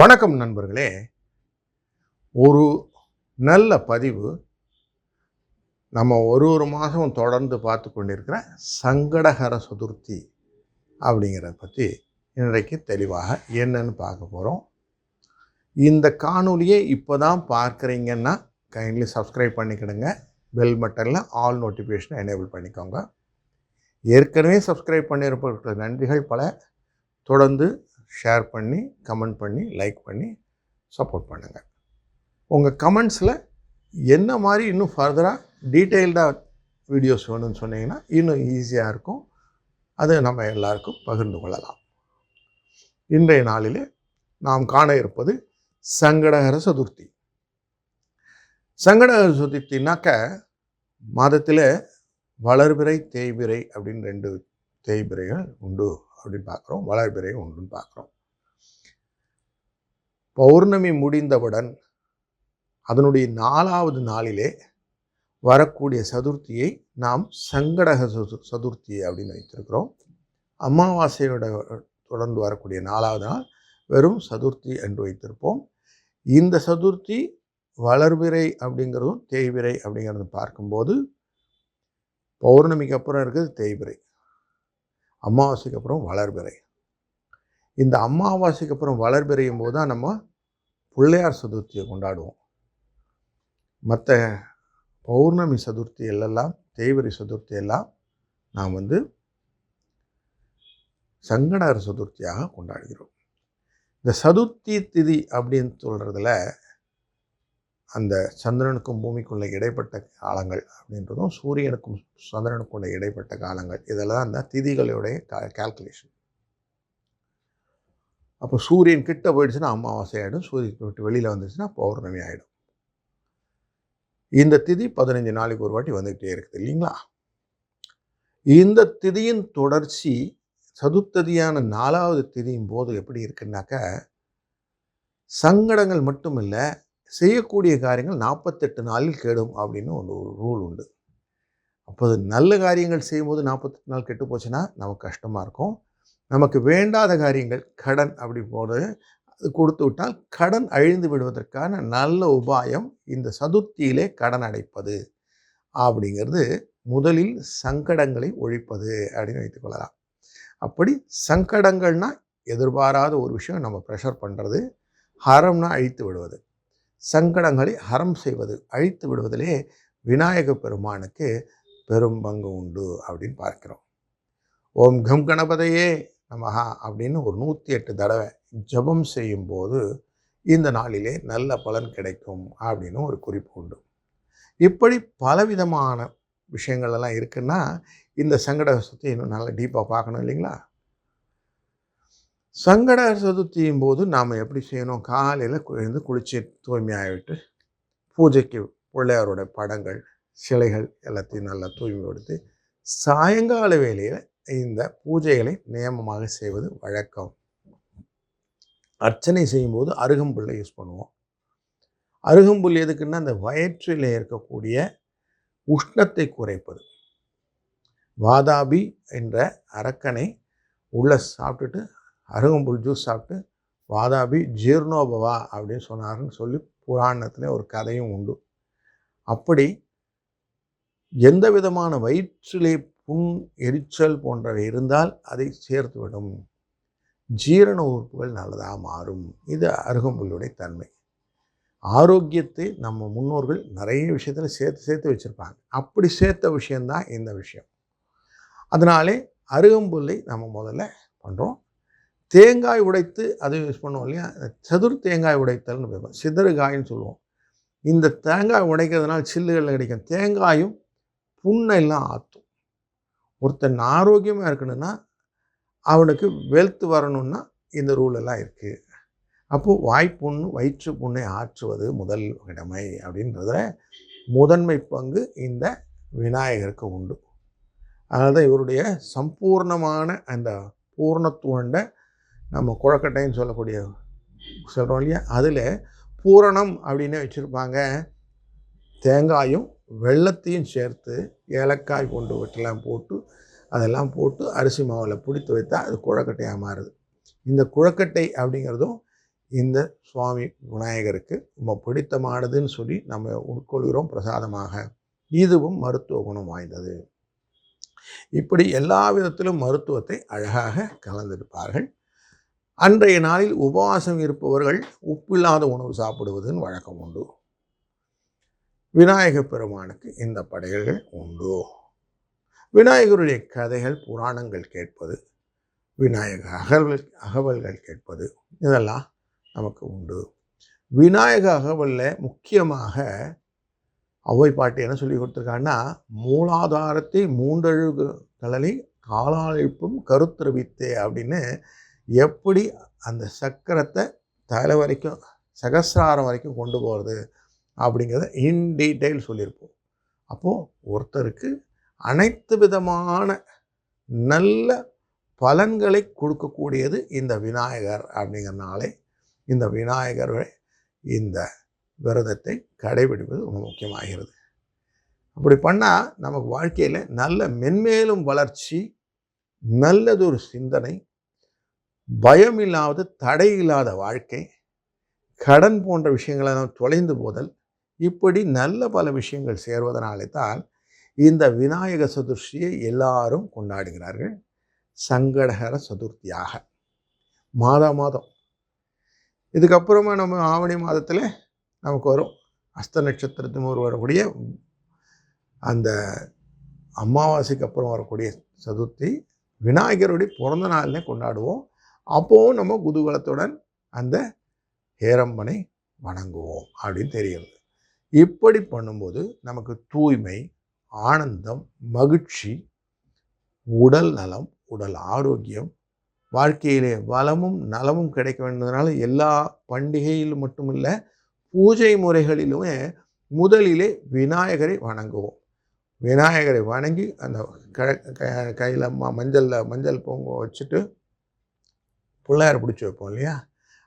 வணக்கம் நண்பர்களே. ஒரு நல்ல பதிவு நம்ம ஒரு ஒரு மாதம் தொடர்ந்து பார்த்து கொண்டிருக்கிற சங்கடகர சதுர்த்தி அப்படிங்கிறத பற்றி இன்றைக்கு தெளிவாக என்னன்னு பார்க்க போகிறோம் இந்த காணொலியை இப்போ தான் பார்க்குறீங்கன்னா கைண்ட்லி சப்ஸ்கிரைப் பண்ணிக்கிடுங்க. பெல் பட்டனில் ஆல் நோட்டிஃபிகேஷனை எனேபிள் பண்ணிக்கோங்க. ஏற்கனவே சப்ஸ்கிரைப் பண்ணியிருப்பவர்களுக்கு நன்றிகள் பல. தொடர்ந்து ஷேர் பண்ணி கமெண்ட் பண்ணி லைக் பண்ணி சப்போர்ட் பண்ணுங்கள் உங்கள் கமெண்ட்ஸில் என்ன மாதிரி இன்னும் ஃபர்தராக டீட்டெயில்டாக வீடியோஸ் வேணும்னு சொன்னீங்கன்னா இன்னும் ஈஸியாக இருக்கும். அதை நம்ம எல்லாருக்கும் பகிர்ந்து கொள்ளலாம். இன்றைய நாளிலே நாம் காண இருப்பது சங்கடகர சதுர்த்தி. சங்கடகர சதுர்த்தினாக்க மாதத்தில் வளர்பிறை தேய்பிறை அப்படின்னு ரெண்டு தேய்பிறைகள் உண்டு அப்படின்னு பார்க்குறோம் வளர்பிறை உண்டுன்னு பார்க்குறோம். பௌர்ணமி முடிந்தவுடன் அதனுடைய நாலாவது நாளிலே வரக்கூடிய சதுர்த்தியை நாம் சங்கடக சது- சதுர்த்தி அப்படின்னு வைத்திருக்கிறோம். அமாவாசையோட தொடர்ந்து வரக்கூடிய நாலாவது நாள் வெறும் சதுர்த்தி என்று வைத்திருப்போம். இந்த சதுர்த்தி வளர்பிறை அப்படிங்கிறதும் தேய்விரை அப்படிங்கிறதும் பார்க்கும்போது பௌர்ணமிக்கு அப்புறம் இருக்குது தேய்பிறை. அமாவாசைக்கு அப்புறம் வளர்பிறை. இந்த அமாவாசைக்கு அப்புறம் வளர்பிறையும் போது தான் நம்ம பிள்ளையார் சதுர்த்தியை கொண்டாடுவோம். மற்ற பௌர்ணமி சதுர்த்தி எல்லாம் தேய்வரி சதுர்த்தி எல்லாம் நாம் வந்து சங்கடர் சதுர்த்தியாக கொண்டாடுகிறோம். இந்த சதுர்த்தி திதி அப்படின்னு சொல்கிறதுல அந்த சந்திரனுக்கும் பூமிக்குள்ள இடைப்பட்ட காலங்கள் அப்படின்றதும் சூரியனுக்கும் சந்திரனுக்குள்ள இடைப்பட்ட காலங்கள். இதெல்லாம் அந்த திதிகளுடைய கால்குலேஷன் அப்போ சூரியன் கிட்ட போயிடுச்சுன்னா அமாவாசை ஆகிடும் சூரியன் விட்டு வெளியில் வந்துச்சுன்னா பௌர்ணமி ஆகிடும் இந்த திதி பதினஞ்சு நாளைக்கு ஒரு வாட்டி வந்துக்கிட்டே இருக்குது இல்லைங்களா? இந்த திதியின் தொடர்ச்சி சதுர்த்ததியான நாலாவது திதியின் போது எப்படி இருக்குன்னாக்க சங்கடங்கள் மட்டும் இல்லை செய்யக்கூடிய காரியங்கள் நாற்பத்தெட்டு நாளில் கெடும் அப்படின்னு ஒரு ரூல் உண்டு. அப்போது நல்ல காரியங்கள் செய்யும்போது நாற்பத்தெட்டு நாள் கெட்டு போச்சுன்னா நமக்கு கஷ்டமாக இருக்கும். நமக்கு வேண்டாத காரியங்கள் கடன் அப்படி போது அது கொடுத்து விட்டால் கடன் அழிந்து விடுவதற்கான நல்ல உபாயம் இந்த சதுர்த்தியிலே கடன் அடைப்பது அப்படிங்கிறது முதலில் சங்கடங்களை ஒழிப்பது அப்படின்னு வைத்துக்கொள்ளலாம் அப்படி சங்கடங்கள்னால் எதிர்பாராத ஒரு விஷயம் நம்ம ப்ரெஷர் பண்ணுறது ஹரம்னா அழித்து விடுவது. சங்கடங்களை ஹரம் செய்வது அழித்து விடுவதிலே விநாயக பெருமானுக்கு பெரும் பங்கு உண்டு அப்படின்னு பார்க்கிறோம். ஓம் கம் கணபதையே நமஹா அப்படின்னு ஒரு நூற்றி எட்டு தடவை ஜபம் செய்யும்போது இந்த நாளிலே நல்ல பலன் கிடைக்கும் அப்படின்னு ஒரு குறிப்பு உண்டு. இப்படி பலவிதமான விஷயங்கள் எல்லாம் இருக்குன்னா இந்த சங்கட சத்தை இன்னும் நல்லா டீப்பாக பார்க்கணும் இல்லைங்களா? சங்கட சதுர்த்தியும் போது நாம் எப்படி செய்யணும்? காலையில் எழுந்து குளிச்சு தூய்மையாகிட்டு பூஜைக்கு பிள்ளையாரோட படங்கள் சிலைகள் எல்லாத்தையும் நல்லா தூய்மைப்படுத்தி சாயங்கால வேளையில் இந்த பூஜைகளை நியமமாக செய்வது வழக்கம். அர்ச்சனை செய்யும்போது அருகம்புல்லை யூஸ் பண்ணுவோம். அருகம்புல் எதுக்குன்னா அந்த வயிற்றில் இருக்கக்கூடிய உஷ்ணத்தை குறைப்பது. வாதாபி என்ற அரக்கனை உள்ள சாப்பிட்டுட்டு அருகம்புல் ஜூஸ் சாப்பிட்டு வாதாபி ஜீர்ணோபவா? அப்படின்னு சொன்னார்னு சொல்லி புராணத்தில் ஒரு கதையும் உண்டு. அப்படி எந்த விதமான வயிற்றிலே புண் எரிச்சல் போன்றவை இருந்தால் அதை சேர்த்துவிடும். ஜீரண உறுப்புகள் நல்லதாக மாறும். இது அருகம்புல்லுடைய தன்மை. ஆரோக்கியத்தை நம்ம முன்னோர்கள் நிறைய விஷயத்தில் சேர்த்து சேர்த்து வச்சுருப்பாங்க. அப்படி சேர்த்த விஷயந்தான் இந்த விஷயம். அதனாலே அருகம்புல்லை நம்ம முதல்ல பண்ணுறோம் தேங்காய் உடைத்து அது யூஸ் பண்ணுவோம் இல்லையா? சதுர் தேங்காய் உடைத்தல்னு பேசுவோம் சிதறுகாயின்னு சொல்லுவோம். இந்த தேங்காய் உடைக்கிறதுனால சில்லுகளில் கிடைக்கும். தேங்காயும் புண்ணெல்லாம் ஆற்றும் ஒருத்தன் ஆரோக்கியமாக இருக்கணும்னா அவனுக்கு வெல்த் வரணும்னா இந்த ரூல் எல்லாம் இருக்குது அப்போது வாய்ப்புண்ணு வயிற்று புண்ணை ஆற்றுவது முதல் கடமை அப்படின்றத முதன்மை பங்கு இந்த விநாயகருக்கு உண்டு. அதாவது தான் இவருடைய சம்பூர்ணமான அந்த பூர்ணத்துவண்ட நம்ம குழக்கட்டைன்னு சொல்லக்கூடிய சொல்கிறோம் இல்லையா? அதில் பூரணம் அப்படின்னு வச்சுருப்பாங்க. தேங்காயும் வெள்ளத்தையும் சேர்த்து ஏலக்காய் கொண்டு வெட்டலாம் போட்டு அதெல்லாம் போட்டு அரிசி மாவில் பிடித்து வைத்தா அது குழக்கட்டையாக மாறுது. இந்த குழக்கட்டை அப்படிங்கிறதும் இந்த சுவாமி விநாயகருக்கு ரொம்ப பிடித்தமானதுன்னு சொல்லி நம்ம உட்கொள்கிறோம் பிரசாதமாக. இதுவும் மருத்துவ குணம் வாய்ந்தது. இப்படி எல்லா விதத்திலும் மருத்துவத்தை அழகாக கலந்திருப்பார்கள். அன்றைய நாளில் உபவாசம் இருப்பவர்கள் உப்பில்லாத உணவு சாப்பிடுவதுன்னு வழக்கம் உண்டு. விநாயக பெருமானுக்கு இந்த படையல்கள் உண்டு. விநாயகருடைய கதைகள் புராணங்கள் கேட்பது விநாயக அகவல் அகவல்கள் கேட்பது இதெல்லாம் நமக்கு உண்டு. விநாயக அகவலில் முக்கியமாக அவை பாட்டு என்ன சொல்லி கொடுத்துருக்காங்கன்னா மூலாதாரத்தை மூன்றழுகு கலலி காலாழிப்பும் கருத்துருவித்தே அப்படின்னு எப்படி அந்த சக்கரத்தை தலை வரைக்கும் சகசிராரம் வரைக்கும் கொண்டு போகிறது அப்படிங்கிறத இன் டீட்டெயில் சொல்லியிருப்போம். அப்போது ஒருத்தருக்கு அனைத்து விதமான நல்ல பலன்களை கொடுக்கக்கூடியது இந்த விநாயகர் அப்படிங்கிறனாலே இந்த விநாயகரை இந்த விரதத்தை கடைபிடிப்பது ரொம்ப முக்கியமாகிறது. அப்படி பண்ணால் நமக்கு வாழ்க்கையில் நல்ல மென்மேலும் வளர்ச்சி நல்லதொரு சிந்தனை பயம் இல்லாத தடை இல்லாத வாழ்க்கை கடன் போன்ற விஷயங்களை நாம் தொலைந்து போதல் இப்படி நல்ல பல விஷயங்கள் சேர்வதனாலே தான் இந்த விநாயக சதுர்த்தியை எல்லாரும் கொண்டாடுகிறார்கள். சங்கடகர சதுர்த்தியாக. மாதா மாதம். இதுக்கப்புறமா நம்ம ஆவணி மாதத்தில் நமக்கு வரும் அஸ்த நட்சத்திரத்து ஒரு வரக்கூடிய அந்த அமாவாசைக்கு அப்புறம் வரக்கூடிய சதுர்த்தி விநாயகருடைய பிறந்த நாள்னே கொண்டாடுவோம். அப்போவும் நம்ம குதூகலத்துடன் அந்த ஹேரம்பனை வணங்குவோம் அப்படின்னு தெரியுது இப்படி பண்ணும்போது நமக்கு தூய்மை ஆனந்தம் மகிழ்ச்சி உடல் நலம் உடல் ஆரோக்கியம் வாழ்க்கையிலே வளமும் நலமும் கிடைக்க வேண்டியதுனால எல்லா பண்டிகையிலும் மட்டுமில்லை பூஜை முறைகளிலுமே முதலிலே விநாயகரை வணங்குவோம். விநாயகரை வணங்கி அந்த க கையில் மஞ்சளில் மஞ்சள் பொங்க வச்சுட்டு பிள்ளையாரை பிடிச்சி வைப்போம் இல்லையா?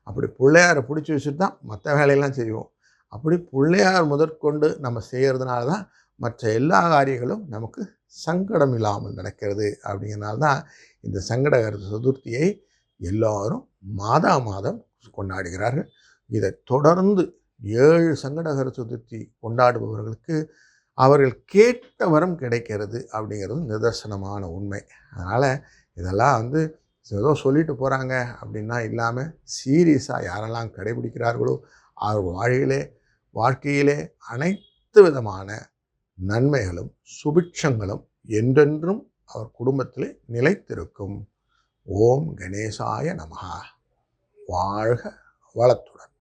அப்படி பிள்ளையாரை பிடிச்சி வச்சுட்டு தான் மற்ற வேலையெல்லாம் செய்வோம். அப்படி பிள்ளையார் முதற்கொண்டு நம்ம செய்கிறதுனால தான் மற்ற எல்லா காரியங்களும் நமக்கு சங்கடம் இல்லாமல் நடக்கிறது அப்படிங்கிறனால தான் இந்த சங்கடகர சதுர்த்தியை எல்லோரும் மாதா மாதம் கொண்டாடுகிறார்கள். இதை தொடர்ந்து ஏழு சங்கடகர சதுர்த்தி கொண்டாடுபவர்களுக்கு அவர்கள் கேட்ட வரம் கிடைக்கிறது அப்படிங்கிறது நிதர்சனமான உண்மை. அதனால் இதெல்லாம் வந்து ஏதோ சொல்லிட்டு போகிறாங்க அப்படின்னா இல்லாமல் சீரியஸாக யாரெல்லாம் கடைபிடிக்கிறார்களோ அவர் வாழ்க்கையிலே வாழ்க்கையிலே அனைத்து விதமான நன்மைகளும் சுபிட்சங்களும் என்றென்றும் அவர் குடும்பத்திலே நிலைத்திருக்கும். ஓம் கணேசாய நமகா வாழ்க வளத்துடன்.